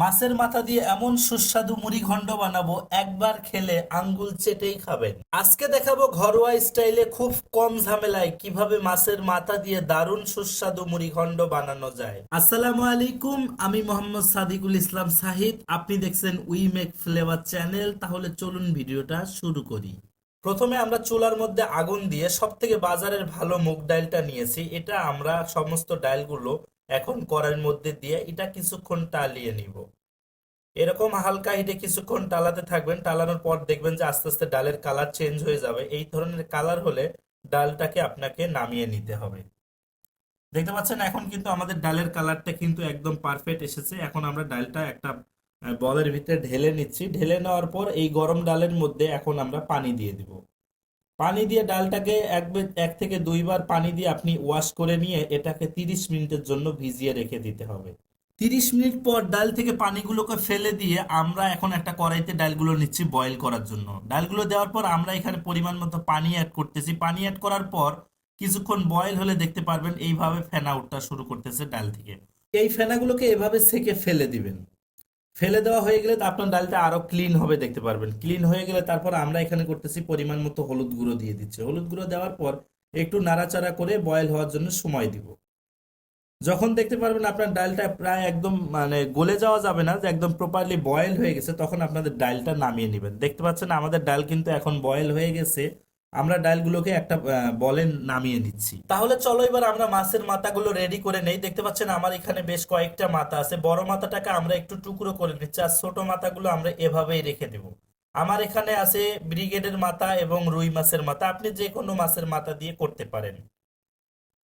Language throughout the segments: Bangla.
মাছের মাথা দিয়ে এমন সুস্বাদু মুড়ি ঘন্ট বানাবো, একবার খেলে আঙ্গুল চেটেই খাবেন আজকে দেখাবো ঘরোয়া স্টাইলে খুব কম ঝামেলায় কীভাবে মাছের মাথা দিয়ে দারুণ সুস্বাদু মুড়ি ঘন্ট বানানো যায়। আসসালামু আলাইকুম, আমি মোহাম্মদ সাদিকুল ইসলাম সাহিদ। আপনি দেখছেন উই মেক ফ্লেভার চ্যানেল, তাহলে চলুন ভিডিওটা শুরু করি। প্রথমে আমরা চুলার মধ্যে আগুন দিয়ে সব থেকে বাজারের ভালো মুগ ডালটা নিয়েছি। এটা আমরা সমস্ত ডালগুলো এখন কড়াইয়ের মধ্যে দিয়ে এটা কিছুক্ষণ টালিয়ে নিব। এরকম হালকা হিটে কিছুক্ষণ টালাতে থাকবেন, টালানোর পর দেখবেন যে আস্তে আস্তে ডালের কালার চেঞ্জ হয়ে যাবে। এই ধরনের কালার হলে ডালটাকে আপনাকে নামিয়ে নিতে হবে। দেখতে পাচ্ছেন, এখন কিন্তু আমাদের ডালের কালারটা কিন্তু একদম পারফেক্ট এসেছে। এখন আমরা ডালটা একটা বলের ভিতরে ঢেলে নিচ্ছি। ঢেলে নেওয়ার পর এই গরম ডালের মধ্যে এখন আমরা পানি দিয়ে দিব। পানি দিয়ে ডালটাকে এক এক থেকে দুইবার পানি দিয়ে আপনি ওয়াশ করে নিয়ে এটাকে তিরিশ মিনিটের জন্য ভিজিয়ে রেখে দিতে হবে। তিরিশ মিনিট পর ডাল থেকে পানিগুলোকে ফেলে দিয়ে আমরা এখন একটা কড়াইতে ডালগুলো নিচ্ছি বয়েল করার জন্য। ডালগুলো দেওয়ার পর আমরা এখানে পরিমাণ মতো পানি অ্যাড করতেছি। পানি অ্যাড করার পর কিছুক্ষণ বয়েল হলে দেখতে পারবেন এইভাবে ফেনা উঠটা শুরু করতেছে ডাল থেকে। এই ফেনাগুলোকে এভাবে সেকে ফেলে দিবেন। ফেলে দেওয়া হয়ে গেলে তো আপনার ডালটা আরও ক্লিন হবে দেখতে পারবেন। ক্লিন হয়ে গেলে তারপর আমরা এখানে করতেছি পরিমাণ মতো হলুদ গুঁড়ো দিয়ে দিচ্ছি। হলুদ গুঁড়ো দেওয়ার পর একটু নাড়াচাড়া করে বয়েল হওয়ার জন্য সময় দিব। যখন দেখতে পারবেন আপনার ডালটা প্রায় একদম মানে গলে যাওয়া যাবে না যে একদম প্রপারলি বয়েল হয়ে গেছে, তখন আপনাদের ডালটা নামিয়ে নেবেন। দেখতে পাচ্ছেন আমাদের ডাল কিন্তু এখন বয়েল হয়ে গেছে। আমরা ডালগুলোকে একটা বলে নামিয়ে নিচ্ছি তাহলে চলো এবার আমরা মাছের মাথাগুলো রেডি করে নেই। দেখতে পাচ্ছেন আমার এখানে বেশ কয়েকটা মাথা আছে। বড় মাথাটাকে আমরা একটু টুকরো করে নিচ্ছি আর ছোট মাথাগুলো আমরা এভাবেই রেখে দেব। আমার এখানে আছে ব্রিগেডের মাথা এবং রুই মাছের মাথা। আপনি যে কোনো মাছের মাথা দিয়ে করতে পারেন।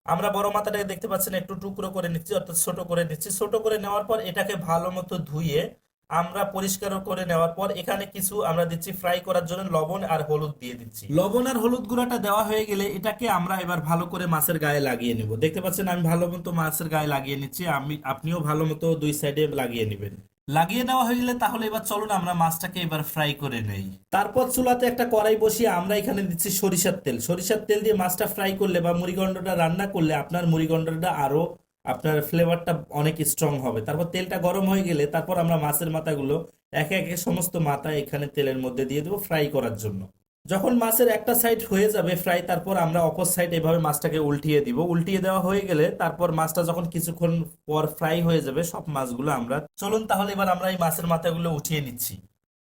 আমরা বড় মাথাটাকে দেখতে পাচ্ছেন একটু টুকরো করে নিচ্ছি, অর্থাৎ ছোট করে নিচ্ছি। ছোট করে নেওয়ার পর এটাকে ভালো মতো ধুয়ে আমরা পরিষ্কার করে নেওয়ার পর এখানে কিছু আমরা দিচ্ছি ফ্রাই করার জন্য লবণ আর হলুদ দিয়ে দিচ্ছি। লবণ আর হলুদ গুঁড়াটা দেওয়া হয়ে গেলে এটাকে আমরা এবার ভালো করে মাছের গায়ে লাগিয়ে নেব। দেখতে পাচ্ছেন আমি ভালো মতো মাছের গায়ে লাগিয়ে নিচ্ছি, আমি আপনিও ভালো মতো দুই সাইডে লাগিয়ে নেবেন। লাগিয়ে নেওয়া হয়ে গেলে তাহলে এবার চলুন আমরা মাছটাকে এবার ফ্রাই করে নেই। তারপর চুলাতে একটা কড়াই বসিয়ে আমরা এখানে দিচ্ছি সরিষার তেল। সরিষার তেল দিয়ে মাছটা ফ্রাই করলে বা মুড়িগন্ডটা রান্না করলে আপনার মুড়িগন্ডটা আরও আপনার ফ্লেভারটা অনেক স্ট্রং হবে। তারপর তেলটা গরম হয়ে গেলে তারপর আমরা মাছের মাথাগুলো একে একে সমস্ত মাথা এখানে তেলের মধ্যে দিয়ে দেবো ফ্রাই করার জন্য। যখন মাছের একটা সাইড হয়ে যাবে ফ্রাই তারপর আমরা অপর সাইড এভাবে মাছটাকে উল্টিয়ে দিব। উল্টিয়ে দেওয়া হয়ে গেলে তারপর মাছটা যখন কিছুক্ষণ পর ফ্রাই হয়ে যাবে, সব মাছগুলো আমরা চলুন তাহলে এবার আমরা এই মাছের মাথাগুলো উঠিয়ে নিচ্ছি।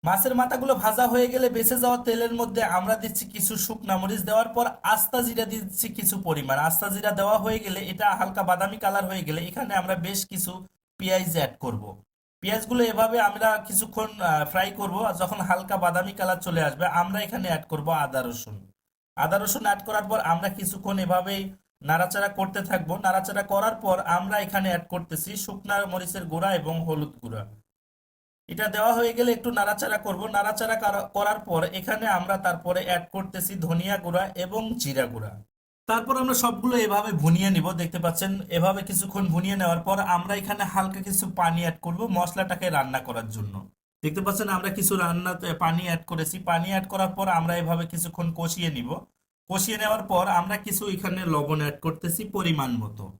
মাছের মাথাগুলো ভাজা হয়ে গেলে বেঁচে যাওয়া তেলের মধ্যে আমরা দিচ্ছি কিছু শুকনা মরিচ। দেওয়ার পর আস্তা জিরা দিচ্ছি কিছু পরিমাণ। আস্তা জিরা দেওয়া হয়ে গেলে এটা হালকা বাদামি কালার হয়ে গেলে এখানে আমরা বেশ কিছু পেঁয়াজ অ্যাড করব। পেঁয়াজগুলো এভাবে আমরা কিছুক্ষণ ফ্রাই করব যখন হালকা বাদামি কালার চলে আসবে আমরা এখানে অ্যাড করব আদা রসুন। আদা রসুন অ্যাড করার পর আমরা কিছুক্ষণ এভাবেই নাড়াচাড়া করতে থাকব। নাড়াচাড়া করার পর আমরা এখানে অ্যাড করতেছি শুকনা মরিচের গুঁড়া এবং হলুদ গুঁড়া। এটা দেওয়া হয়ে গেলে একটু নাড়াচাড়া করব। নাড়াচাড়া করা- করার পর এখানে আমরা তারপরে অ্যাড করতেছি ধনিয়া গুঁড়া এবং জিরা গুঁড়া। তারপর আমরা সবগুলো এভাবে ভুনিয়ে নিব, দেখতে পাচ্ছেন? এভাবে কিছুক্ষণ ভুনিয়ে নেওয়ার পর আমরা এখানে হালকা কিছু পানি অ্যাড করব মশলাটাকে রান্না করার জন্য। দেখতে পাচ্ছেন? আমরা কিছু রান্নাতে পানি অ্যাড করেছি। পানি অ্যাড করার পর আমরা এভাবে কিছুক্ষণ কষিয়ে নিব। কষিয়ে নেওয়ার পর আমরা কিছু এখানে লবণ অ্যাড করতেছি পরিমাণ মতো।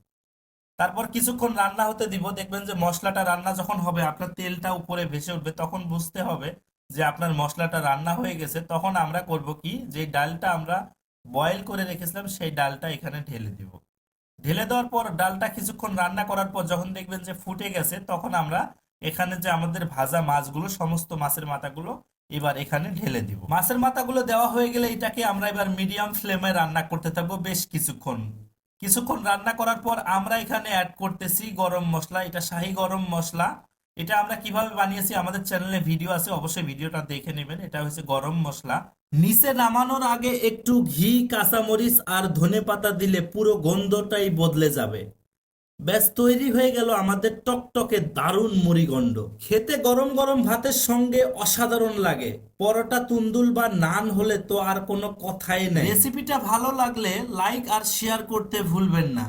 তারপর কিছুক্ষণ রান্না হতে দিব, দেখবেন যে মশলাটা রান্না যখন হবে, আপনার তেলটা উপরে ভেসে উঠবে, তখন বুঝতে হবে যে আপনার মশলাটা রান্না হয়ে গেছে। তখন আমরা করব কি, যে ডালটা আমরা বয়েল করে রেখেছিলাম, সেই ডালটা এখানে ঢেলে দিব। ঢেলে দেওয়ার পর ডালটা কিছুক্ষণ রান্না করার পর যখন দেখবেন যে ফুটে গেছে, তখন আমরা এখানে যে আমাদের ভাজা মাছগুলো, সমস্ত মাছের মাথাগুলো এবার এখানে ঢেলে দিব। মাছের মাথাগুলো দেওয়া হয়ে গেলে এটাকে আমরা এবার মিডিয়াম ফ্লেমে রান্না করতে থাকব বেশ কিছুক্ষণ। কিছুক্ষণ রান্না করার পর আমরা এখানে অ্যাড করতেছি গরম মশলা, এটা শাহি গরম মশলা। এটা আমরা কীভাবে বানিয়েছি আমাদের চ্যানেলে ভিডিও আছে, অবশ্যই ভিডিওটা দেখে নেবেন। এটা হচ্ছে গরম মশলা। নিচে নামানোর আগে একটু ঘি, কাঁচামরিচ আর ধনে পাতা দিলে পুরো গন্ধটাই বদলে যাবে। ব্যাস, তৈরি হয়ে গেল আমাদের টকটকে দারুণ মুড়িগণ্ড খেতে গরম গরম ভাতের সঙ্গে অসাধারণ লাগে। পরোটা, তুন্দুল বা নান হলে তো আর কোনো কথাই নেই। রেসিপিটা ভালো লাগলে লাইক আর শেয়ার করতে ভুলবেন না।